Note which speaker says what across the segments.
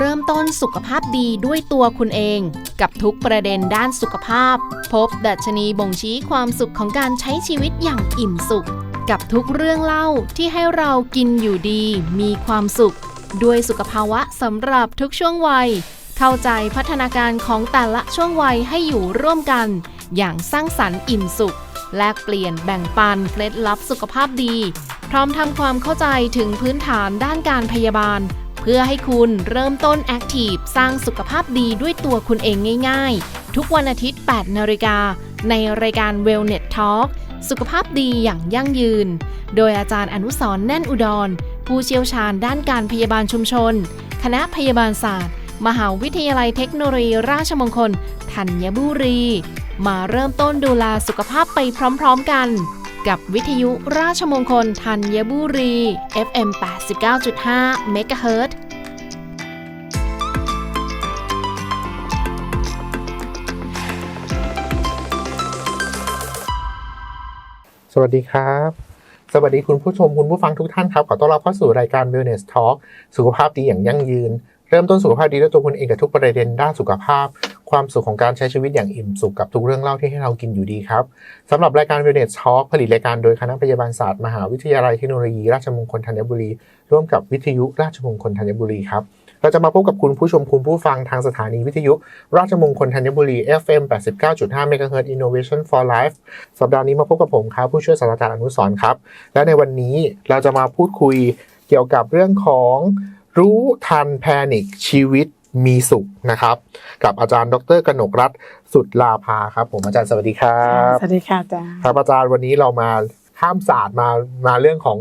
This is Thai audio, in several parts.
Speaker 1: เริ่มต้นสุขภาพดีด้วยตัวคุณเอง กับทุกประเด็นด้านสุขภาพ พบดัชนีบ่งชี้ความสุขของการใช้ชีวิตอย่างอิ่มสุข กับทุกเรื่องเล่าที่ให้เรากินอยู่ดี มีความสุข ด้วยสุขภาวะสำหรับทุกช่วงวัย เข้าใจพัฒนาการของแต่ละช่วงวัยให้อยู่ร่วมกัน อย่างสร้างสรรค์อิ่มสุข แลกเปลี่ยนแบ่งปันเคล็ดลับสุขภาพดี พร้อมทำความเข้าใจถึงพื้นฐานด้านการพยาบาล พื่อให้คุณเริ่มต้นแอคทีฟสร้างสุขภาพดีด้วยตัวคุณเองง่าย ๆ ทุกวันอาทิตย์ 8 นาฬิกา ในรายการ Wellness Talk สุขภาพดีอย่างยั่งยืน โดยอาจารย์อนุสรแน่นอุดร ผู้เชี่ยวชาญด้านการพยาบาลชุมชน คณะพยาบาลศาสตร์ มหาวิทยาลัยเทคโนโลยีราชมงคลธัญบุรี มาเริ่มต้นดูแลสุขภาพไปพร้อม ๆ กัน กับวิทยุราชมงคลธัญบุรี FM 89.5 MHz
Speaker 2: สวัสดีครับ สวัสดีคุณผู้ชมคุณผู้ฟังทุกท่านครับ ขอต้อนรับเข้าสู่รายการ Wellness Talk สุขภาพดีอย่างยั่งยืน เริ่มต้นสุขภาพดีด้วยตัวคุณเองกับทุกประเด็นด้านสุขภาพ ความสุขของการใช้ชีวิตอย่างอิ่มสุขกับทุกเรื่องเล่าที่ให้เรากินอยู่ดีครับสำหรับรายการ Wellness Talk ผลิตรายการโดยคณะพยาบาลศาสตร์มหาวิทยาลัยเทคโนโลยี ราชมงคลธัญบุรี ร่วมกับวิทยุราชมงคลธัญบุรีครับเราจะมาพบกับคุณผู้ชมคุณผู้ฟังทางสถานีวิทยุ ราชมงคลธัญบุรี FM 89.5 MHz Innovation for Life สัปดาห์นี้มาพบกับผมครับผู้ช่วยศาสตราจารย์อนุสร์ครับและในวันนี้เราจะมาพูดคุยเกี่ยวกับเรื่องของ รู้ทันแพนิคชีวิตมีสุขนะครับ กับอาจารย์ดรกนกรัตน์สุดลาภาครับผมอาจารย์สวัสดีครับ
Speaker 3: สวัสดีค่ะอาจารย์
Speaker 2: ครับอาจารย์วันนี้เรามาข้ามศาสตร์มามาเรื่องของ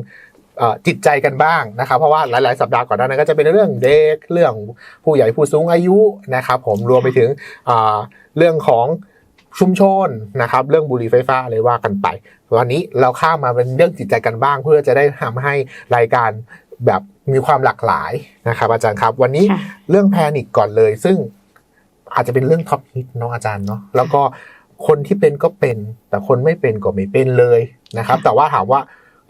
Speaker 2: เอ่อจิตใจกันบ้างนะครับ เพราะว่าหลาย ๆ สัปดาห์ก่อนหน้านั้นก็จะเป็นเรื่องเด็กเรื่องผู้ใหญ่ผู้สูงอายุนะครับ ผมรวมไปถึงอ่าเรื่องของชุมชนนะครับ เรื่องบุหรี่ไฟฟ้าอะไรว่ากันไป วันนี้เราข้ามมาเป็นเรื่องจิตใจกันบ้าง เพื่อจะได้ทำให้รายการแบบ มีความหลากหลายนะครับ อาจารย์ครับ วันนี้
Speaker 3: ค่ะ
Speaker 2: เรื่องแพนิคก่อนเลย ซึ่งอาจจะเป็นเรื่องท็อปฮิตเนาะอาจารย์เนาะแล้วก็คนที่เป็นก็เป็น แต่คนไม่เป็นก็ไม่เป็นเลยนะครับ
Speaker 3: ค่ะ
Speaker 2: แต่ว่าถามว่า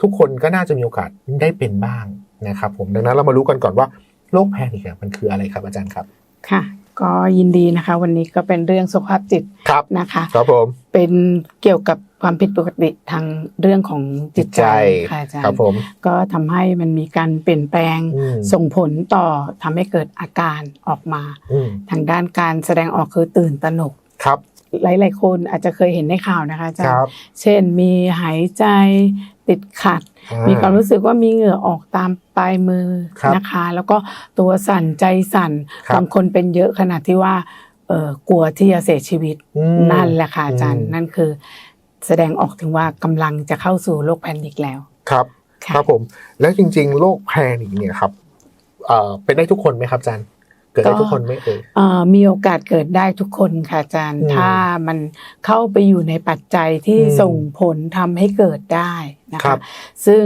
Speaker 2: ทุกคนก็น่าจะมีโอกาสได้เป็นบ้างนะครับ ผมดังนั้นเรามารู้กันก่อนว่าโรคแพนิคอะมันคืออะไรครับอาจารย์ครับ
Speaker 3: ค่ะ ก็ยินดีนะคะ วันนี้ก็เป็นเรื่องสุขภาพจิต
Speaker 2: ครับ
Speaker 3: นะคะ
Speaker 2: ครับผม
Speaker 3: เป็นเกี่ยวกับ ความผิดปกติทางเรื่องของจิตใจค่ะอาจาร
Speaker 2: ครับ
Speaker 3: ย์
Speaker 2: ผม
Speaker 3: ก็ทำให้มันมีการเปลี่ยนแปลง
Speaker 2: อืม
Speaker 3: ส่งผลต่อทำให้เกิดอาการออกมา
Speaker 2: อืม
Speaker 3: ทางด้านการแสดงออกคือตื่นตระหนก
Speaker 2: ครับ
Speaker 3: หลาย ๆ คนอาจจะเคยเห็นในข่าวนะคะอาจาร
Speaker 2: ค
Speaker 3: ย์
Speaker 2: รับ
Speaker 3: เช่นมีหายใจติดขัด
Speaker 2: อ่
Speaker 3: มีความรู้สึกว่ามีเหงื่อออกตามปลายมือ
Speaker 2: ครับ
Speaker 3: นะคะ แล้วก็ตัวสั่นใจสั่น
Speaker 2: ครับ
Speaker 3: บางคนเป็นเยอะขนาดที่ว่าเออกลัวที่จะเสียชีวิต
Speaker 2: อืม
Speaker 3: นั่นแหละค่ะอาจารย์
Speaker 2: อืม
Speaker 3: นั่นคือ แสดงออกถึงว่ากำลังจะเข้าสู่โรคแพนิคแล้ว
Speaker 2: ครับ
Speaker 3: ค่ะ
Speaker 2: ครับผมแล้วจริง ๆ โรคแพนิคเนี่ยครับเอ่อเป็นได้ทุกคนไหมครับอาจารย์เกิดได้ทุกคนไหมเอ่ย
Speaker 3: เอ่อมีโอกาสเกิดได้ทุกคนค่ะอาจารย์
Speaker 2: อืม
Speaker 3: ถ้ามันเข้าไปอยู่ในปัจจัยที่
Speaker 2: อืม
Speaker 3: ส่งผลทำให้เกิดได้นะ
Speaker 2: ครั
Speaker 3: คะ
Speaker 2: บ
Speaker 3: ซึ่ง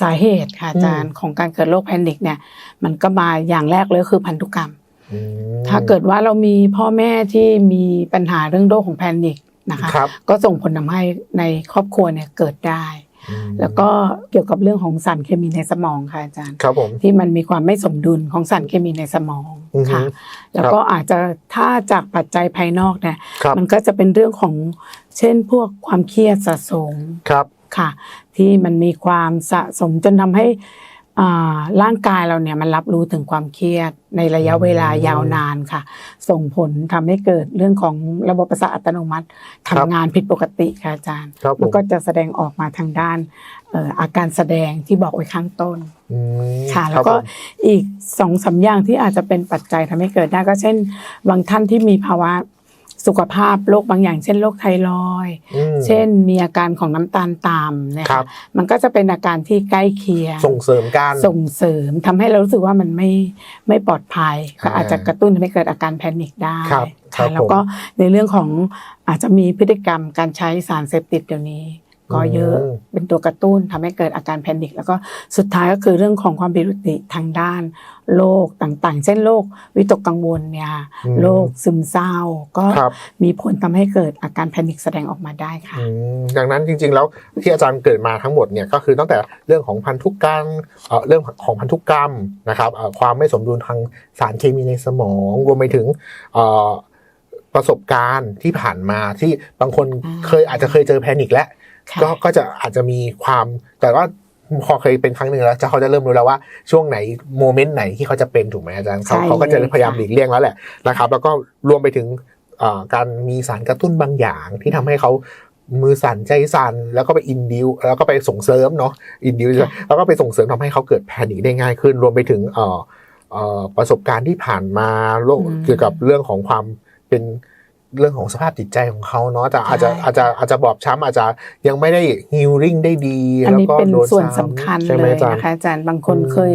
Speaker 3: สาเหตุค่ะอาจาร
Speaker 2: อื
Speaker 3: ย์
Speaker 2: ม
Speaker 3: ของการเกิดโรคแพนิคเนี่ย มันก็มาอย่างแรกเลยคือพันธุกรรม
Speaker 2: อืม
Speaker 3: ถ้าเกิดว่าเรามีพ่อแม่ที่มีปัญหาเรื่องโรคของแพนิค นะคะ
Speaker 2: ครับ
Speaker 3: ก็ส่งผลทำให้ในครอบครัวเนี่ยเกิดได้
Speaker 2: อืม
Speaker 3: แล้วก็เกี่ยวกับเรื่องของสารเคมีในสมองค่ะอาจารย์
Speaker 2: ครับผม
Speaker 3: ที่มันมีความไม่สมดุลของสารเคมีในสมอง
Speaker 2: อือฮึ
Speaker 3: ค่ะ แล้วก็อาจจะถ้าจากปัจจัยภายนอกเนี่ย
Speaker 2: ครับ
Speaker 3: มันก็จะเป็นเรื่องของเช่นพวกความเครียดสะสม
Speaker 2: ครับ
Speaker 3: ค่ะ ที่มันมีความสะสมจนทำให้อ่า ร่างกายเราเนี่ยมันรับรู้ถึงความเครียดในระยะเวลายาวนานค่ะ ส่งผลทำให้เกิดเรื่องของระบบประสาทอัตโนมัติ
Speaker 2: ครั
Speaker 3: ทำ
Speaker 2: บ
Speaker 3: งานผิดปกติค่ะอาจารย์
Speaker 2: ครับผม
Speaker 3: มันก็จะแสดงออกมาทางด้านเอ่ออาการแสดงที่บอกไว้ข้างต้น
Speaker 2: อืม
Speaker 3: ค่ะ
Speaker 2: ค
Speaker 3: แล้
Speaker 2: รับ
Speaker 3: วก็
Speaker 2: ผม
Speaker 3: อีกสองสามอย่างที่อาจจะเป็นปัจจัยทำให้เกิดได้ก็เช่น บางท่านที่มีภาวะ สุขภาพโรคบางอย่าง เช่นโรคไทรอยด์
Speaker 2: อืม
Speaker 3: เช่นมีอาการของน้ำตาลต่ำนะ
Speaker 2: ครั
Speaker 3: คะ
Speaker 2: บ
Speaker 3: มันก็จะเป็นอาการที่ใกล้เคียง
Speaker 2: ส่งเสริมการ
Speaker 3: ส่งเสริมทำให้เรารู้สึกว่ามันไม่ไม่ปลอดภัยก็
Speaker 2: อ่า
Speaker 3: อาจจะกระตุ้นทำให้เกิดอาการแพนิคได้
Speaker 2: ครับครั
Speaker 3: ค่ะ
Speaker 2: บ
Speaker 3: แล้วก็ในเรื่องของอาจจะมีพฤติกรรมการใช้สารเสพติดเดี๋ยวนี้ ก็เยอะ
Speaker 2: อืม
Speaker 3: เป็นตัวกระตุ้นทำให้เกิดอาการแพนิคแล้วก็สุดท้ายก็คือเรื่องของความผิดปกติทางด้านโรคต่างๆ เช่นโรควิตกกังวลเนี่ย
Speaker 2: อืม
Speaker 3: โรคซึมเศร้า ก็
Speaker 2: ครับ
Speaker 3: มีผลทำให้เกิดอาการแพนิคแสดงออกมาได้ค่ะ
Speaker 2: อืมดังนั้นจริงๆ แล้วที่อาจารย์เกิดมาทั้งหมดเนี่ยก็คือตั้งแต่เรื่องของพันธุกรรมเอ่อเรื่องของพันธุกรรมนะครับเอ่อความไม่สมดุลทางสารเคมีในสมองรวมไปถึงเอ่อประสบการณ์ที่ผ่านมาที่บางคน
Speaker 3: อ่า
Speaker 2: เคยอาจจะเคยเจอแพนิคแล้ว
Speaker 3: ค่ะ
Speaker 2: ก็ก็จะอาจจะมีความแต่ว่าพอเคยเป็นครั้งหนึ่งแล้วจะเขาจะเริ่มรู้แล้วว่าช่วงไหนโมเมนต์ไหนที่เขาจะเป็นถูกไหมอาจารย์เขา
Speaker 3: ใช่
Speaker 2: เขาก็จะ
Speaker 3: เลย
Speaker 2: พยายาม
Speaker 3: ค่ะ
Speaker 2: หลีกเลี่ยงแล้วแหละนะครับ แล้วก็รวมไปถึงเอ่อการมีสารกระตุ้นบางอย่างที่ทำให้เขามือสั่นใจสั่นแล้วก็ไปอินดิวแล้วก็ไปส่งเสริมเนาะอินดิวแล้วก็ไปส่งเสริมทำให้เขาเกิดแพนิคได้ง่ายขึ้น รวมไปถึงเอ่อเอ่อประสบการณ์ที่ผ่านมาโรค
Speaker 3: อืม
Speaker 2: เกี่ยวกับเรื่องของความเป็น เรื่องของสภาพจิตใจของเขาเนาะแต่อาจจะ
Speaker 3: ใช่
Speaker 2: อาจจะอาจจะบอบช้ำอาจจะยังไม่ได้ฮิลลิ่งได้ดี
Speaker 3: อัน
Speaker 2: แล้ว
Speaker 3: นี้
Speaker 2: ก็
Speaker 3: เป็น
Speaker 2: โดน
Speaker 3: ส่วน
Speaker 2: ซ้ำ
Speaker 3: สำคัญ
Speaker 2: ใช่ไห
Speaker 3: เล
Speaker 2: ม
Speaker 3: ย
Speaker 2: อาจารย์
Speaker 3: นะคะอาจารย์บางคน
Speaker 2: อืม
Speaker 3: เคย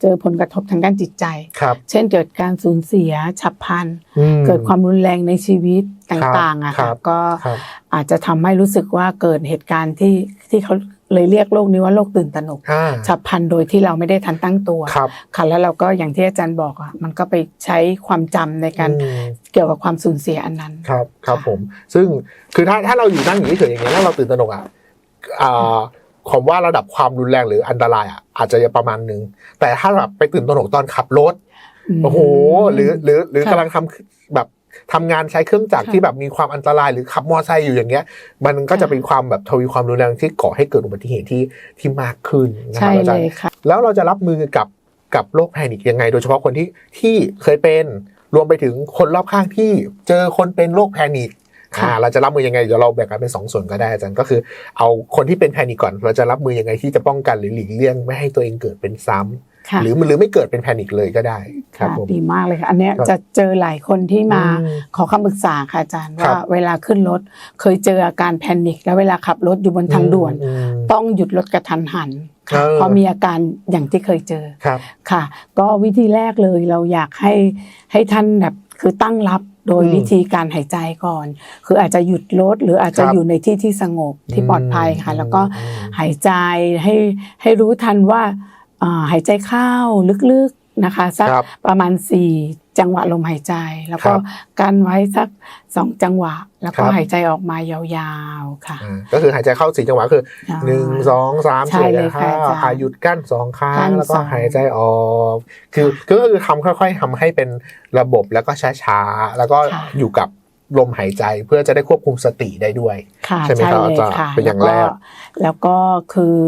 Speaker 3: เจอผลกระทบทางด้านจิตใจ
Speaker 2: ครับ
Speaker 3: เช่นเกิดการสูญเสียฉับพลัน
Speaker 2: อืม
Speaker 3: เกิดความรุนแรงในชีวิตต
Speaker 2: ครับ่า
Speaker 3: งๆอะ
Speaker 2: ครั
Speaker 3: ค่ะ
Speaker 2: บ
Speaker 3: ก็
Speaker 2: ครับ
Speaker 3: อาจจะทำให้รู้สึกว่าเกิดเหตุการณ์ที่ที่เขา เลยเรียกโรคนี้ว่าโรคตื่นตระหนก
Speaker 2: อ่า
Speaker 3: ฉับพลันโดยที่เราไม่ได้ทันตั้งตัว
Speaker 2: ครับ
Speaker 3: ค่ะแล้วเราก็อย่างที่อาจารย์บอกอะมันก็ไปใช้ความจำในการ
Speaker 2: อืม
Speaker 3: เกี่ยวกับความสูญเสียอันนั้น
Speaker 2: ครับครับ
Speaker 3: ค่ะ
Speaker 2: ผม ซึ่งคือถ้าถ้าเราอยู่นั่งอยู่เฉยๆอย่างเงี้ยแล้วเราตื่นตระหนกอะอ่าผมว่าระดับความรุนแรงหรืออันตรายอะอาจจะประมาณนึง แต่ถ้าแบบไปตื่นตระหนกตอนขับรถ
Speaker 3: ม
Speaker 2: โอ้โหหรือหรือหรือ
Speaker 3: ค่ะ
Speaker 2: กำลังทำแบบ ทำงานใช้เครื่องจักร
Speaker 3: ค่ะ
Speaker 2: ที่แบบมีความอันตรายหรือขับมอเตอร์ไซค์อยู่อย่างเงี้ย มันก็จะ
Speaker 3: ค่ะ
Speaker 2: เป็นความแบบทวีความรุนแรงที่ก่อให้เกิดอุบัติเหตุที่ที่มากขึ้นนะค
Speaker 3: ใช่
Speaker 2: รับอา
Speaker 3: เล
Speaker 2: จาร
Speaker 3: ย
Speaker 2: ย์
Speaker 3: ค่ะ
Speaker 2: แล้วเราจะรับมือกับกับโรคแพนิคยังไง โดยเฉพาะคนที่ที่เคยเป็นรวมไปถึงคนรอบข้างที่เจอคนเป็นโรคแพนิค
Speaker 3: ค่ะ
Speaker 2: อ่าเราจะรับมือยังไงเดี๋ยวเราแบ่งกันเป็นสองส่วนก็ได้อาจารย์ก็คือ เอาคนที่เป็นแพนิคก่อน เราจะรับมือยังไงที่จะป้องกันหรือหลีกเลี่ยงไม่ให้ตัวเองเกิดเป็นซ้ำ
Speaker 3: ค่ะ
Speaker 2: หรือหรือไม่เกิดเป็นแพนิคเลยก็ได้ครับ
Speaker 3: ค่ะ
Speaker 2: ผม
Speaker 3: ดีมากเลยค่ะอันเนี้ย
Speaker 2: ครับ
Speaker 3: จะเจอหลายคนที่มา
Speaker 2: อืม
Speaker 3: ขอคำปรึกษาค่ะอาจารย์
Speaker 2: ครั
Speaker 3: ว่า
Speaker 2: บ
Speaker 3: เวลาขึ้นรถเคยเจออาการแพนิคแล้วเวลาขับรถอยู่บนทางด่วน
Speaker 2: อืม
Speaker 3: ต้องหยุดรถกระทันหันค่ะ
Speaker 2: เออ
Speaker 3: เพราะมีอาการอย่างที่เคยเจอ
Speaker 2: ครับ
Speaker 3: ค่ะ ก็วิธีแรกเลยเราอยากให้ให้ท่านแบบคือตั้งรับโดย
Speaker 2: อืม
Speaker 3: วิธีการหายใจก่อน คืออาจจะหยุดรถหรืออาจจะ
Speaker 2: ครับ
Speaker 3: อยู่ในที่ที่สงบที่ปลอดภัยค่ะ
Speaker 2: อืม
Speaker 3: แล้วก็
Speaker 2: อืม
Speaker 3: หายใจให้ให้รู้ทันว่าอ่า หายใจเข้าลึกๆนะคะสัก
Speaker 2: ครับ
Speaker 3: ประมาณ 4 จังหวะลมหายใจ แล้วก็
Speaker 2: ครับ
Speaker 3: กันไว้สัก 2 จังหวะ แล้วก็
Speaker 2: ครับ
Speaker 3: หายใจออกมายาวๆค่ะ
Speaker 2: อ่าก็คือหายใจเข้าสี่จังหวะคือหนึ่งสองสาม
Speaker 3: ใช่
Speaker 2: สี่
Speaker 3: เลย
Speaker 2: นะค
Speaker 3: ค่ะ
Speaker 2: รับ
Speaker 3: อาจารย์
Speaker 2: หายหยุดกั้นสองครั้
Speaker 3: กั้
Speaker 2: ง
Speaker 3: น
Speaker 2: แล้วก็
Speaker 3: สอง
Speaker 2: หายใจออกคือคือก็คือทำค่อย ๆทำให้เป็นระบบแล้วก็ช้าๆแล้วก็
Speaker 3: ค่ะ
Speaker 2: อยู่กับลมหายใจเพื่อจะได้ควบคุมสติได้ด้วย
Speaker 3: ค่ะ
Speaker 2: ใช่ไหมครับ
Speaker 3: เลย
Speaker 2: อาจารย์
Speaker 3: ค่ะ
Speaker 2: เป็นอย่าง
Speaker 3: ล้ว
Speaker 2: แรก
Speaker 3: แล้วก็คือ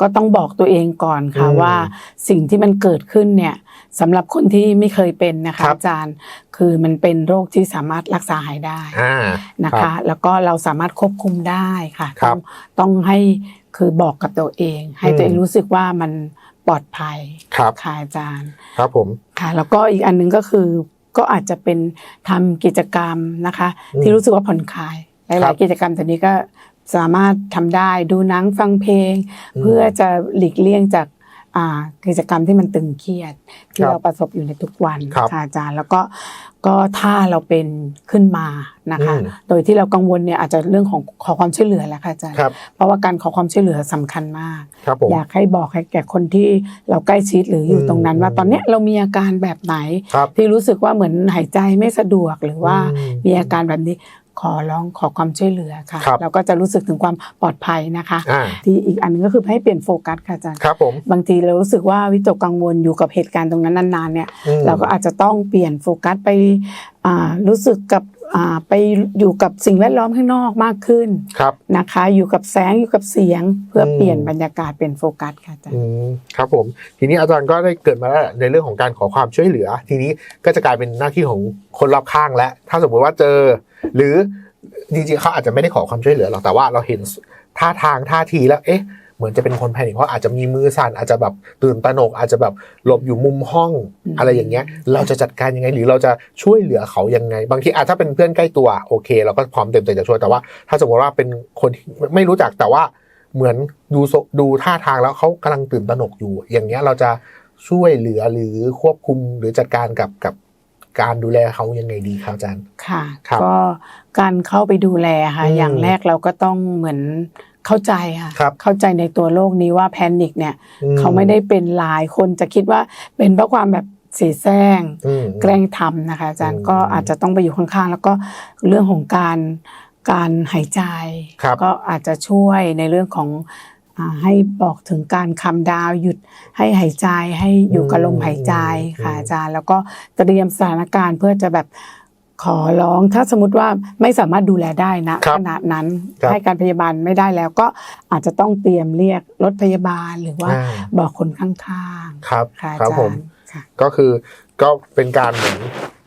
Speaker 3: ก็ต้องบอกตัวเองก่อนค่ะ
Speaker 2: อืม
Speaker 3: ว่าสิ่งที่มันเกิดขึ้นเนี่ยสำหรับคนที่ไม่เคยเป็นนะคะ
Speaker 2: ครับ
Speaker 3: อาจารย์คือมันเป็นโรคที่สามารถรักษาหายได้
Speaker 2: อ่า
Speaker 3: นะ
Speaker 2: รั
Speaker 3: คะ
Speaker 2: บ
Speaker 3: แล้วก็เราสามารถควบคุมได้ค่ะ
Speaker 2: ครั
Speaker 3: ต้
Speaker 2: บ
Speaker 3: องต้องให้คือบอกกับตัวเอง ให้
Speaker 2: อืม
Speaker 3: ตัวเองรู้สึกว่ามันปลอดภัย
Speaker 2: ครับ
Speaker 3: ค่ะอาจารย์
Speaker 2: ครับผม
Speaker 3: ค่ะ แล้วก็อีกอันหนึงก็คือก็อาจจะเป็นทำกิจกรรมนะคะ
Speaker 2: อืม
Speaker 3: ที่รู้สึกว่าผ่อนคลายห
Speaker 2: ครั
Speaker 3: ลาย
Speaker 2: บ
Speaker 3: ๆกิจกรรมตัวนี้ก็ สามารถทำได้ดูหนังฟังเพลง
Speaker 2: อืม
Speaker 3: เพื่อจะหลีกเลี่ยงจากอ่ากิจกรรมที่มันตึงเครียด ที่
Speaker 2: ครับ
Speaker 3: เราประสบอยู่ในทุกวัน
Speaker 2: ครับ
Speaker 3: ค่ะอาจารย์แล้วก็ก็ถ้าเราเป็นขึ้นมานะคะ
Speaker 2: อืม
Speaker 3: โดยที่เรากังวลเนี่ยอาจจะเรื่องของขอความช่วยเหลือแหละค่ะอาจารย์
Speaker 2: ครับ
Speaker 3: เพราะว่าการขอความช่วยเหลือสำคัญมาก
Speaker 2: ครับผม
Speaker 3: อยากให้บอกให้แก่คนที่เราใกล้ชิดหรืออยู่
Speaker 2: อืม
Speaker 3: ตรงนั้น ว่าตอนเนี้ยเรามีอาการแบบไหน
Speaker 2: ครับ
Speaker 3: ที่รู้สึกว่าเหมือนหายใจไม่สะดวกหรือว่า
Speaker 2: อืม
Speaker 3: มีอาการแบบนี้ ขอร้องขอความช่วยเหลือค่ะ
Speaker 2: ครับ
Speaker 3: เราก็จะรู้สึกถึงความปลอดภัยนะคะ
Speaker 2: อ่า
Speaker 3: ที่อีกอันหนึงก็คือให้เปลี่ยนโฟกัสค่ะอาจารย์
Speaker 2: ครับผม
Speaker 3: บางทีเรารู้สึกว่าวิตกกังวลอยู่กับเหตุการณ์ตรงนั้นนานๆเนี่ย
Speaker 2: อืม
Speaker 3: เราก็อาจจะต้องเปลี่ยนโฟกัสไปอ่ารู้สึกกับอ่า ไปอยู่กับสิ่งแวดล้อมข้างนอกมากขึ้น
Speaker 2: ครับ
Speaker 3: นะคะ อยู่กับแสงอยู่กับเสียงเพื่ออ
Speaker 2: ม
Speaker 3: เปลี่ยนบรรยากาศเป็นโฟกัสค่ะอาจารย์
Speaker 2: อืมครับผม ทีนี้อาจารย์ก็ได้เกิดมาแล้วในเรื่องของการขอความช่วยเหลือ ทีนี้ก็จะกลายเป็นหน้าที่ของคนรอบข้างแล้วถ้าสมมติว่าเจอ หรือจริงๆเขาอาจจะไม่ได้ขอความช่วยเหลือหรอกแต่ว่าเราเห็นท่าทางท่าทีแล้วเอ๊ะ เหมือนจะเป็นคนแพนิคเพราะอาจจะมีมือสั่นอาจจะแบบตื่นตระหนกอาจจะแบบหลบอยู่มุมห้อง
Speaker 3: อืม
Speaker 2: อะไรอย่างเงี้ย เราจะจัดการยังไง หรือเราจะช่วยเหลือเขายังไง บางทีอาจถ้าเป็นเพื่อนใกล้ตัวโอเค เราก็พร้อมเต็มใจจะช่วยแต่ว่า ถ้าสมมติว่าเป็นคนที่ไม่รู้จักแต่ว่าเหมือนดูโซดูท่าทางแล้วเขากำลังตื่นตระหนกอยู่ อย่างเงี้ยเราจะช่วยเหลือหรือควบคุมหรือจัดการกับกับการดูแลเขายังไงดีครับอาจารย์
Speaker 3: ค่ะ
Speaker 2: ครับ
Speaker 3: ก็การเข้าไปดูแลค่ะ
Speaker 2: อืม
Speaker 3: อย่างแรกเราก็ต้องเหมือน เข้าใจค่ะ
Speaker 2: ครับ
Speaker 3: เข้าใจในตัวโรคนี้ว่าแพนิคเนี่ย
Speaker 2: อื
Speaker 3: เขาไม่ได้เป็นหลายคนจะคิดว่าเป็นเพราะความแบบเสียแซง
Speaker 2: อืม
Speaker 3: แกล้งทำนะคะ อาจารย์
Speaker 2: อืม
Speaker 3: ก็อาจจะต้องไปอยู่ข้างๆ แล้วก็เรื่องของการการหายใจ
Speaker 2: ครับ
Speaker 3: ก็อาจจะช่วยในเรื่องของอาให้บอกถึงการคำดาวหยุดให้หายใจให้อยู่กับลมหายใจค่ะอาจารย์ แล้วก็เตรียมสถานการณ์เพื่อจะแบบ ขอร้องถ้าสมมติว่าไม่สามารถดูแลได้นะครับขณะนั้น
Speaker 2: ครับ
Speaker 3: ให้การพยาบาลไม่ได้แล้วก็อาจจะต้องเตรียมเรียกรถพยาบาลหรือว่า
Speaker 2: อ่า
Speaker 3: บอกคนข้าง
Speaker 2: ครับ
Speaker 3: ๆค่ะอา
Speaker 2: ครับ
Speaker 3: จาร
Speaker 2: ผม
Speaker 3: ย์ค่ะ
Speaker 2: ก็คือก็เป็นการเหมือน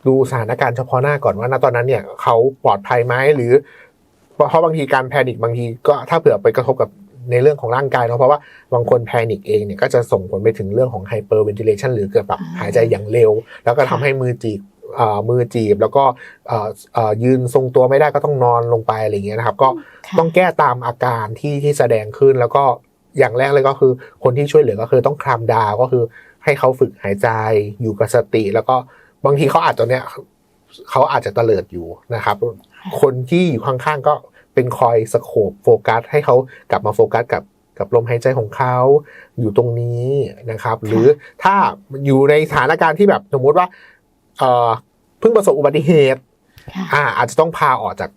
Speaker 2: ดูสถานการณ์เฉพาะหน้าก่อนว่าณตอนนั้นเนี่ยเขาปลอดภัยไหมหรือเพราะเพราะบางทีการแพนิคบางทีก็ถ้าเผื่อไปกระทบกับในเรื่องของร่างกายเนาะเพราะว่าบางคนแพนิคเองเนี่ยก็จะส่งผลไปถึงเรื่องของไฮเปอร์เวน i เลชันหรือเกิดแบบ
Speaker 3: อ่า
Speaker 2: หายใจอย่างเร็ว แล้วก็ทำให้มือจีบเอ่อ มือจีบ แล้วก็เอ่อเอ่อยืนทรงตัวไม่ได้ก็ต้องนอนลงไปอะไรอย่างเงี้ยนะครับ ก็
Speaker 3: ค่ะ
Speaker 2: ต้องแก้ตามอาการที่ที่แสดงขึ้นแล้วก็อย่างแรกเลยก็คือ คนที่ช่วยเหลือก็คือต้องคลามดาวก็คือ ให้เขาฝึกหายใจอยู่กับสติ แล้วก็บางทีเขาอาจจะเนี้ยเขาอาจจะเตลิดอยู่นะครับ คนที่อยู่ข้างๆก็เป็นคอยสโคบโฟกัส ให้เขากลับมาโฟกัสกับกับลมหายใจของเขาอยู่ตรงนี้นะครับ หรือถ้าอยู่ในสถานการณ์ที่แบบสมมุติว่า เอ่อเพิ่งประสบอุบัติเหตุ
Speaker 3: ค่ะ
Speaker 2: อ่าอาจจะต้องพาออกจาก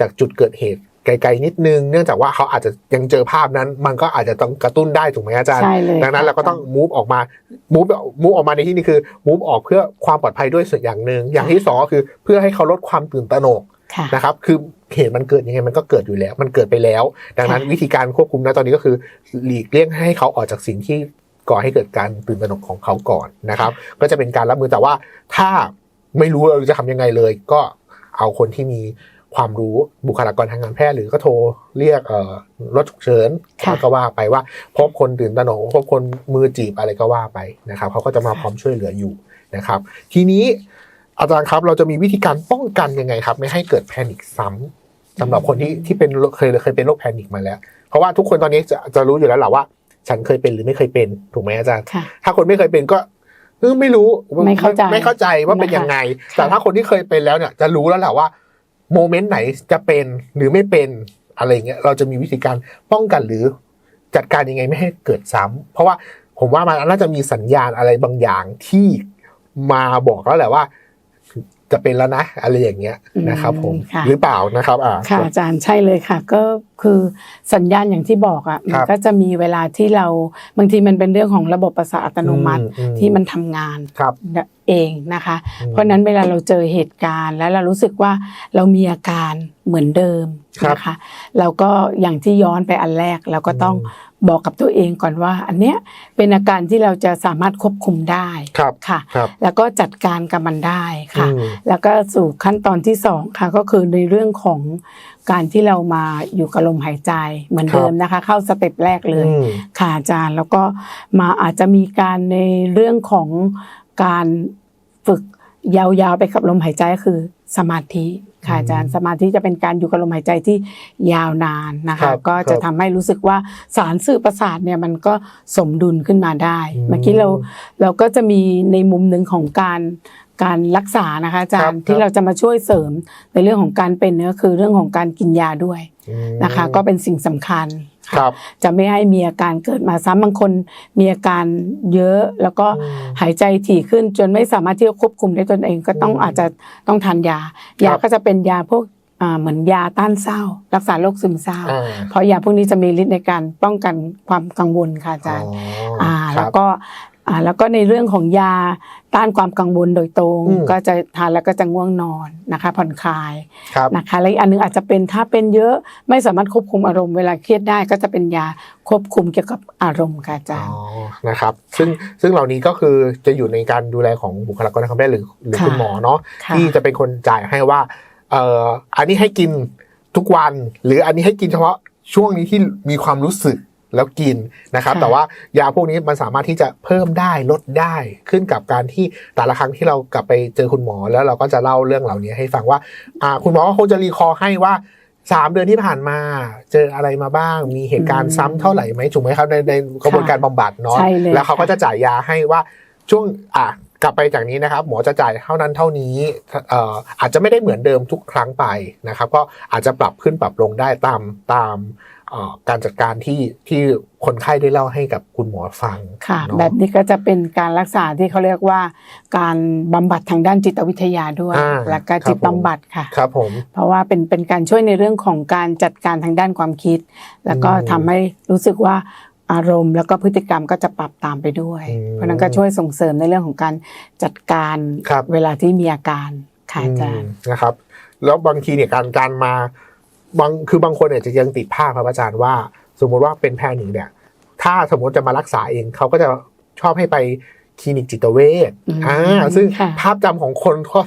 Speaker 2: จากจุดเกิดเหตุไกลๆนิดนึง เนื่องจากว่าเขาอาจจะยังเจอภาพนั้น มันก็อาจจะต้องกระตุ้นได้ถูกไหมอาจารย์
Speaker 3: ใช่เลย
Speaker 2: ดังนั้นเราก็ต้อง move ออกมา move move ออกมาในที่นี้คือ move ออกเพื่อความปลอดภัยด้วยส่วนอย่างหนึ่งอย่างที่สองก็คือเพื่อให้เขาลดความตื่นตระหนก
Speaker 3: ค่ะ
Speaker 2: นะครับ คือเหตุมันเกิดยังไงมันก็เกิดอยู่แล้ว มันเกิดไปแล้ว ดังนั้น
Speaker 3: ค่ะ
Speaker 2: วิธีการควบคุมนะตอนนี้ก็คือ หลีกเลี่ยงให้เขาออกจากสิ่งที่ ก่อให้เกิดการตื่นตระหนกของเขาก่อนนะครับ ก็จะเป็นการรับมือแต่ว่าถ้าไม่รู้เราจะทำยังไงเลย ก็เอาคนที่มีความรู้บุคลากรทางการแพทย์หรือก็โทรเรียกเอ่อรถฉุกเฉิน
Speaker 3: ค่ะ
Speaker 2: ก็ว่าไปว่า พบคนตื่นตระหนกพบคนมือจีบอะไรก็ว่าไปนะครับเขาก็จะมาพร้อมช่วยเหลืออยู่นะครับ ทีนี้อาจารย์ครับเราจะมีวิธีการป้องกันยังไงครับ ไม่ให้เกิดแพนิคซ้ำสำหรับคนที่ที่เป็นเคยเคยเป็นโรคแพนิคมาแล้ว เพราะว่าทุกคนตอนนี้จะจะรู้อยู่แล้วแหละว่า ฉันเคยเป็นหรือไม่เคยเป็น ถูกไหมอาจารย์
Speaker 3: ค่ะ
Speaker 2: ถ้าคนไม่เคยเป็นก็เออไม่รู้
Speaker 3: ไม่เข้าใจ
Speaker 2: ไม่เข้าใจว่าเป็นยังไง
Speaker 3: นะคะ
Speaker 2: แต่ถ้าคนที่เคยเป็นแล้วเนี่ย จะรู้แล้วแหละว่าโมเมนต์ไหนจะเป็นหรือไม่เป็นอะไรเงี้ยเราจะมีวิธีการป้องกันหรือจัดการยังไงไม่ให้เกิดซ้ำเพราะว่าผมว่ามันน่าจะมีสัญญาณอะไรบางอย่างที่มาบอกแล้วแหละว่า จะเป็นแล้วนะ อะไรอย่างเงี้ยนะครับผม
Speaker 3: ค่ะ
Speaker 2: หรือเปล่านะครับอ่า
Speaker 3: ค่ะอาจารย์ใช่เลยค่ะ ก็คือสัญญาณอย่างที่บอกอะ
Speaker 2: ครั
Speaker 3: มัน
Speaker 2: บ
Speaker 3: ก็จะมีเวลาที่เราบางทีมันเป็นเรื่องของระบบประสาทอัตโนมัติ
Speaker 2: อืม
Speaker 3: ที่มันทำงาน
Speaker 2: ครับ
Speaker 3: เองนะคะ
Speaker 2: อืม
Speaker 3: เพราะฉะนั้นเวลาเราเจอเหตุการณ์แล้วเรารู้สึกว่าเรามีอาการเหมือนเดิม
Speaker 2: ครับ
Speaker 3: นะคะเราก็อย่างที่ย้อนไปอันแรกเราก็ต้อง
Speaker 2: อืม
Speaker 3: บอกกับตัวเองก่อนว่า อันเนี้ยเป็นอาการที่เราจะสามารถควบคุมได้
Speaker 2: ครับ
Speaker 3: ค่ะ
Speaker 2: ครับ
Speaker 3: แล้วก็จัดการกับมันได้ค่ะ
Speaker 2: อืม
Speaker 3: แล้วก็สู่ขั้นตอนที่สองค่ะก็คือในเรื่องของการที่เรามาอยู่กับลมหายใจเหมือนเดิมนะคะ เข้าสเต็ปแรกเลย
Speaker 2: อืม
Speaker 3: ค่ะอาจารย์แล้วก็มาอาจจะมีการในเรื่องของการฝึกยาวๆไปกับลมหายใจก็คือสมาธิ ค่ะอาจารย์สมาธิจะเป็นการอยู่กับลมหายใจที่ยาวนานนะ
Speaker 2: ครั
Speaker 3: คะ
Speaker 2: บ
Speaker 3: ก็จะทำให้รู้สึกว่าสารสื่อประสาทเนี่ยมันก็สมดุลขึ้นมาได้
Speaker 2: อืม
Speaker 3: เมื่อกี้เราเราก็จะมีในมุมหนึ่งของการการรักษานะคะอาจารย์
Speaker 2: ครับ
Speaker 3: ที่เราจะมาช่วยเสริมในเรื่องของการเป็นเนี่ยก็คือเรื่องของการกินยาด้วย
Speaker 2: อืม
Speaker 3: นะคะ ก็เป็นสิ่งสำคัญะ
Speaker 2: ครับ
Speaker 3: จะไม่ให้มีอาการเกิดมาซ้ำบางคนมีอาการเยอะ แล้วก็
Speaker 2: อืม
Speaker 3: หายใจถี่ขึ้นจนไม่สามารถที่จะควบคุมได้ตนเองก็ต้อง
Speaker 2: อืม
Speaker 3: อาจจะต้องทานยายาก็จะเป็นยาพวกอ่าเหมือนยาต้านเศร้า รักษาโรคซึมเศร้า
Speaker 2: อ่า
Speaker 3: เพราะยาพวกนี้จะมีฤทธิ์ในการป้องกันความกังวลค่ะอาจารย์
Speaker 2: อ๋อ
Speaker 3: อ่า
Speaker 2: ค
Speaker 3: แล้
Speaker 2: รั
Speaker 3: ว
Speaker 2: บ
Speaker 3: ก็ อ่าแล้วก็ในเรื่องของยาต้านความกังวลโดยตรง
Speaker 2: อืม
Speaker 3: ก็จะทานแล้วก็จะง่วงนอนนะคะผ่อนคลาย
Speaker 2: ครับ
Speaker 3: นะคะและอีกอันหนึงอาจจะเป็นถ้าเป็นเยอะไม่สามารถควบคุมอารมณ์เวลาเครียดได้ ก็จะเป็นยาควบคุมเกี่ยวกับอารมณ์ค่ะอาจาร
Speaker 2: อ๋อ
Speaker 3: ย์
Speaker 2: นะครับ ซึ่งซึ่งเหล่านี้ก็คือจะอยู่ในการดูแลของบุคลากรทางการแพทย์หรือหรือ
Speaker 3: ค่ะ
Speaker 2: คุณหมอเนาะ
Speaker 3: ค่ะ
Speaker 2: ที่จะเป็นคนจ่ายให้ว่าเอ่ออันนี้ให้กินทุกวัน หรืออันนี้ให้กินเฉพาะช่วงนี้ที่มีความรู้สึก แล้วกินนะครับ
Speaker 3: ค่ะ
Speaker 2: แต่ว่ายาพวกนี้มันสามารถที่จะเพิ่มได้ลดได้ขึ้นกับการที่แต่ละครั้งที่เรากลับไปเจอคุณหมอแล้วเราก็จะเล่าเรื่องเหล่านี้ให้ฟังว่าอ่าคุณหมอก็คงจะรีคอร์ให้ว่าสามเดือนที่ผ่านมาเจออะไรมาบ้าง มีเหตุการณ์ซ้ำเท่าไหร่ไหมถูกไหมครับในในกระบวนการบำบัดเนาะ
Speaker 3: ใช่เลย
Speaker 2: แล้วเขาก็
Speaker 3: ค่ะ
Speaker 2: จะจ่ายยาให้ว่าช่วงอะกลับไปจากนี้นะครับ หมอจะจ่ายเท่านั้นเท่านี้เอ่ออาจจะไม่ได้เหมือนเดิมทุกครั้งไปนะครับ ก็อาจจะปรับขึ้นปรับลงได้ตามตามเอ่อ การจัดการที่ที่คนไข้ได้เล่าให้กับคุณหมอฟัง
Speaker 3: ค่ะ
Speaker 2: เนาะ
Speaker 3: แบบนี้ก็จะเป็นการรักษาที่เขาเรียกว่า การบำบัดทางด้านจิตวิทยาด้วย
Speaker 2: อ่า
Speaker 3: และก็
Speaker 2: ครับ
Speaker 3: จิต
Speaker 2: ผม
Speaker 3: บำบัดค่ะ
Speaker 2: ครับผม
Speaker 3: เพราะว่าเป็นเป็นการช่วยในเรื่องของการจัดการทางด้านความคิด แล้วก็
Speaker 2: อืม
Speaker 3: ทำให้รู้สึกว่าอารมณ์แล้วก็พฤติกรรมก็จะปรับตามไปด้วย
Speaker 2: อืม
Speaker 3: เพราะฉะนั้นก็ช่วยส่งเสริมในเรื่องของการจัดการ
Speaker 2: ครับ
Speaker 3: เวลาที่มีอาการค่ะอาจารย์
Speaker 2: อืมนะครับ แล้วบางทีเนี่ยการการมา บางคือบางคนเนี่ยจะยังติดภาพครับอาจารย์ว่า สมมุติว่าเป็นแพนิคเนี่ย ถ้าสมมติจะมารักษาเองเขาก็จะชอบให้ไปคลินิกจิตเวช
Speaker 3: อืม
Speaker 2: อ่าซึ่ง
Speaker 3: ค่ะ
Speaker 2: ภาพจำของคนทั่ว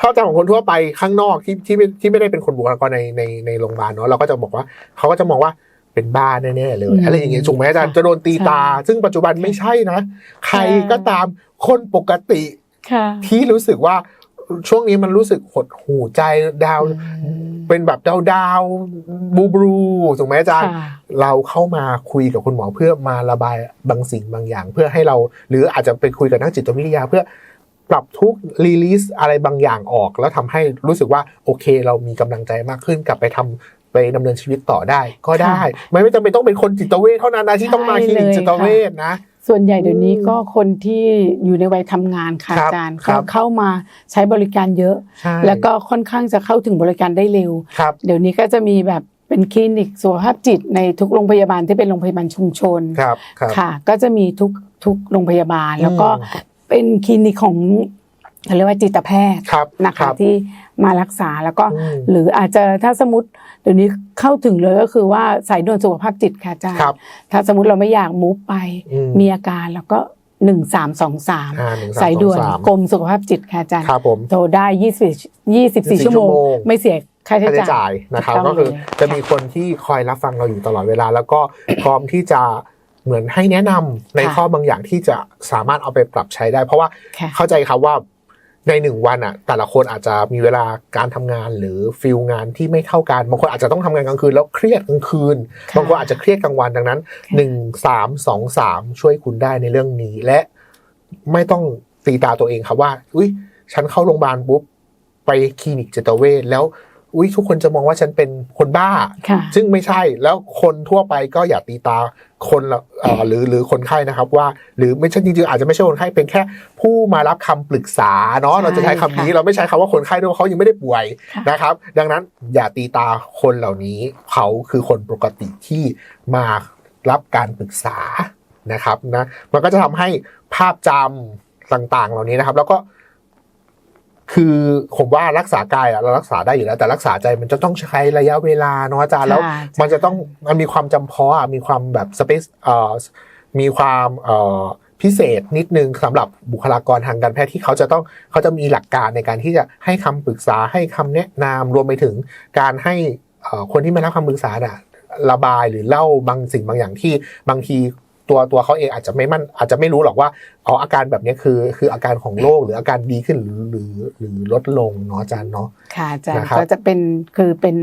Speaker 2: ภาพจำของคนทั่วไปข้างนอกที่ที่ไม่ที่ไม่ได้เป็นคนบุคลากรในในในโรงพยาบาลเนาะเราก็จะบอกว่าเขาก็จะมองว่าเป็นบ้าแน่ๆเลย
Speaker 3: อืม
Speaker 2: อะไรอย่างเงี้ยถูกไหมอาจารย์
Speaker 3: ค่ะ
Speaker 2: จะโดนตีตา
Speaker 3: ใช่
Speaker 2: ซึ่งปัจจุบันไม่ใช่นะ ใคร
Speaker 3: ค่ะ
Speaker 2: ก็ตามคนปกติ
Speaker 3: ค่ะ
Speaker 2: ที่รู้สึกว่าช่วงนี้มันรู้สึกหดหูใจดาว เป็นแบบดาวดาวบูบลูถูกไหมอาจารย์
Speaker 3: ค่ะ
Speaker 2: เราเข้ามาคุยกับคุณหมอเพื่อมาระบายบางสิ่งบางอย่าง เพื่อให้เรา หรืออาจจะไปคุยกับนักจิตวิทยาเพื่อปรับทุกรีลิสอะไรบางอย่างออก แล้วทำให้รู้สึกว่าโอเค เรามีกำลังใจมากขึ้นกลับไปทำไปดำเนินชีวิตต่อได้ ก็ได้ไม่ไม่จำเป็นต้องเป็นคนจิตเวชเท่านั้นนะที่ต้องมาคลินิก
Speaker 3: ใช่เลย
Speaker 2: จิตเวชนะ
Speaker 3: ส่วนใหญ่เดี๋ยวนี้ก็คนที่อยู่ในวัยทำงานค่ะ
Speaker 2: ครับ
Speaker 3: อาจารย์
Speaker 2: ครั
Speaker 3: ก็
Speaker 2: บ
Speaker 3: เข้ามาใช้บริการเยอะ
Speaker 2: ใช่
Speaker 3: แล้วก็ค่อนข้างจะเข้าถึงบริการได้เร็ว
Speaker 2: ครับ
Speaker 3: เดี๋ยวนี้ก็จะมีแบบเป็นคลินิกสุขภาพจิตในทุกโรงพยาบาลที่เป็นโรงพยาบาลชุมชน
Speaker 2: ครับครับ
Speaker 3: ค่ะ ก็จะมีทุกทุกโรงพยาบาลแล้วก็
Speaker 2: อืม
Speaker 3: เป็นคลินิกของ เขาเรียกว่าจิตแพทย์
Speaker 2: ครับ
Speaker 3: นะ
Speaker 2: ครั
Speaker 3: คะ
Speaker 2: บ
Speaker 3: ที่มารักษาแล้วก็
Speaker 2: อืม
Speaker 3: หรืออาจจะถ้าสมมติเดี๋ยวนี้เข้าถึงเลยก็คือว่าสายด่วนสุขภาพจิตค่ะอาจารย์
Speaker 2: ครับ
Speaker 3: ถ้าสมมติเราไม่อยากมูฟไป
Speaker 2: อืม
Speaker 3: มีอาการแล้วก็หนึ่งสามสองสาม
Speaker 2: อ่าหนึ่ง
Speaker 3: สายด่วน
Speaker 2: สาม
Speaker 3: กรมสุขภาพจิตค่ะอาจารย์
Speaker 2: ครับผม
Speaker 3: โทรได้ยี่สิบยี่สิบสี่
Speaker 2: 24
Speaker 3: ชั่วโมง
Speaker 2: ชั่วโมง
Speaker 3: ไม่เสียค่า
Speaker 2: ค่า
Speaker 3: ใช้
Speaker 2: ใช้
Speaker 3: จ่า
Speaker 2: จ่ายยนะครับ
Speaker 3: ถูกต้
Speaker 2: ก็
Speaker 3: อง
Speaker 2: คือ
Speaker 3: เลย
Speaker 2: จะมีคนที่คอยรับฟังเราอยู่ตลอดเวลา แล้วก็พร้อมที่จะเหมือนให้แนะนำใน
Speaker 3: ค่ะ
Speaker 2: ข้อบางอย่างที่จะสามารถเอาไปปรับใช้ได้ เพราะว่า
Speaker 3: ค่ะ
Speaker 2: เข้าใจครับว่า ในหนึ่งวันอะแต่ละคนอาจจะมีเวลาการทำงานหรือฟิลงานที่ไม่เท่ากันบางคนอาจจะต้องทำงานกลางคืนแล้วเครียดกลางคืน
Speaker 3: ค่ะ
Speaker 2: บางคนอาจจะเครียดกลางวันดังนั้น
Speaker 3: ค่ะ
Speaker 2: หนึ่งสามสองสามช่วยคุณได้ในเรื่องนี้ และไม่ต้องตีตาตัวเองครับว่า อุ้ยฉันเข้าโรงพยาบาลปุ๊บไปคลินิกจิตเวชแล้ว อุ้ยทุกคนจะมองว่าฉันเป็นคนบ้า
Speaker 3: ค่ะ
Speaker 2: ซึ่งไม่ใช่แล้วคนทั่วไปก็อย่าตีตาคนละเอ่อหรือหรือคนไข้นะครับว่า หรือไม่ใช่จริงๆอาจจะไม่ใช่คนไข้เป็นแค่ ผู้มารับคำปรึกษาเนาะ
Speaker 3: ใช่
Speaker 2: เราจะใช้คำนี้
Speaker 3: ค่ะ
Speaker 2: เราไม่ใช้คำว่าคนไข้ด้วยเพราะเขายังไม่ได้ป่วย
Speaker 3: ค่ะ
Speaker 2: นะครับ ดังนั้นอย่าตีตาคนเหล่านี้เขาคือคนปกติที่มารับการปรึกษานะครับนะมันก็จะทำให้ภาพจำต่างๆ เหล่านี้นะครับ แล้วก็ คือผมว่ารักษากายอะเรารักษาได้อยู่แล้ว แต่รักษาใจมันจะต้องใช้ระยะเวลาเนาะอาจารย์แล้ว
Speaker 3: ค่ะ
Speaker 2: มันจะต้องมันมีความจำเพาะอะมีความแบบสเปซเอ่อมีความเอ่อพิเศษนิดนึงสำหรับบุคลากรทางการแพทย์ที่เขาจะต้องเขาจะมีหลักการในการที่จะให้คำปรึกษาให้คำแนะนำรวมไปถึงการให้เอ่อคนที่มารับคำปรึกษาน่ะระบายหรือเล่าบางสิ่งบางอย่างที่บางที ตัวตัวเขาเองอาจจะไม่มั่นอาจจะไม่รู้หรอกว่าอ๋ออาการแบบนี้คือ คืออาการของโรคหรืออาการดีขึ้นหรือหรือหรือลดลงเนาะอาจารย์เนาะ
Speaker 3: ค่ะอาจารย์
Speaker 2: นะครับ
Speaker 3: ก็จะเป็นคือเป็น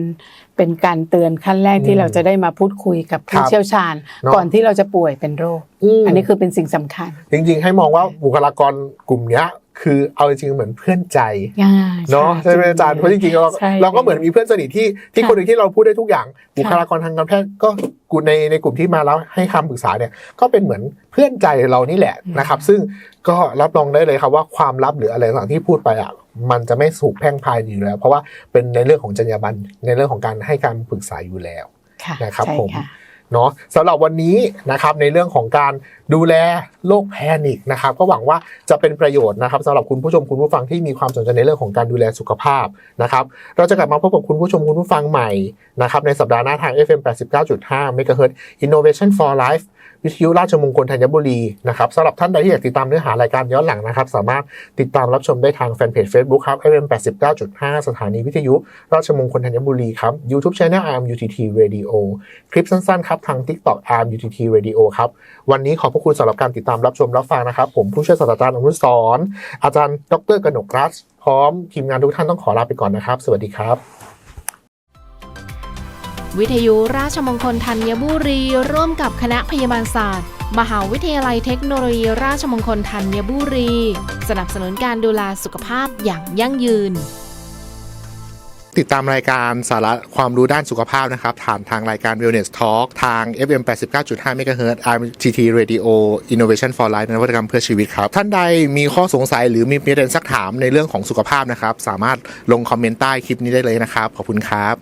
Speaker 3: เป็นการเตือนขั้นแรก
Speaker 2: อื
Speaker 3: ที่
Speaker 2: ม
Speaker 3: เราจะได้มาพูดคุยกับ
Speaker 2: ครั
Speaker 3: ผู้
Speaker 2: บ
Speaker 3: เชี่ยวชาญ
Speaker 2: เนอะ
Speaker 3: ก่อนที่เราจะป่วยเป็นโรค
Speaker 2: ม
Speaker 3: อันนี้คือเป็นสิ่งสำคัญ
Speaker 2: จริง ๆ ให้มองว่าบุคลากรกลุ่มเนี้ย คือเอาจริงๆเหมือนเพื่อนใจ
Speaker 3: อ่า
Speaker 2: เนาะใช่ไหมอาจารย์เพราะจริงๆเรา
Speaker 3: ใช่
Speaker 2: เราก็เหมือนมีเพื่อนสนิทที่ที่
Speaker 3: ค่ะ
Speaker 2: คนหนึ่งที่เราพูดได้ทุกอย่างบุคลากรทางการแพทย์ก็กูในในกลุ่มที่มาแล้วให้คำปรึกษาเนี่ยก็เป็นเหมือนเพื่อนใจเรานี่แหละนะครับ ซึ่งก็รับรองได้เลยครับว่าความลับหรืออะไรต่างๆที่พูดไปอะมันจะไม่สูกแพร่งพรายอยู่แล้ว เพราะว่าเป็นในเรื่องของจรรยาบรรณในเรื่องของการให้การปรึกษาอยู่แล้ว
Speaker 3: ค่ะ
Speaker 2: นะครับ
Speaker 3: ใช่
Speaker 2: ผม
Speaker 3: ค่ะ
Speaker 2: เนาะสำหรับวันนี้นะครับในเรื่องของการดูแลโรคแพนิคนะครับก็หวังว่าจะเป็นประโยชน์นะครับสำหรับคุณผู้ชมคุณผู้ฟังที่มีความสนใจในเรื่องของการดูแลสุขภาพนะครับเราจะกลับมาพบกับคุณผู้ชมคุณผู้ฟังใหม่นะครับในสัปดาห์หน้าทาง FM 89.5 MHz Innovation for Life วิทยุราชมงคลธัญบุรีนะครับสำหรับท่านใดที่อยากติดตามเนื้อหารายการย้อนหลังนะครับ สามารถติดตามรับชมได้ทางแฟนเพจ Facebook ครับ FM 89.5 สถานีวิทยุ ราชมงคลธัญบุรีครับ YouTube Channel Arm UTT Radio คลิปสั้นๆ ครับทาง TikTok Arm UTT Radio ครับ วันนี้ขอบพระคุณสำหรับการติดตามรับชมรับฟังนะครับ ผมผู้ช่วยศาสตราจารย์อนุสรอาจารย์ ดรกนกรัตพร้อมทีมงานทุกท่านต้องขอลาไปก่อนนะครับ สวัสดีครับ
Speaker 1: วิทยุราชมงคลธัญบุรี ร่วมกับคณะพยาบาลศาสตร์ มหาวิทยาลัยเทคโนโลยีราชมงคลธัญบุรี สนับสนุนการดูแลสุขภาพอย่างยั่งยืน
Speaker 2: ติดตามรายการสาระความรู้ด้านสุขภาพนะครับผ่านทางรายการ Wellness Talk ทาง FM 89.5 MHz RTT Radio Innovation for Life นวัตกรรมเพื่อชีวิตครับ ท่านใดมีข้อสงสัยหรือมีประเด็นสักถามในเรื่องของสุขภาพนะครับ สามารถลงคอมเมนต์ใต้คลิปนี้ได้เลยนะครับ ขอบคุณครับ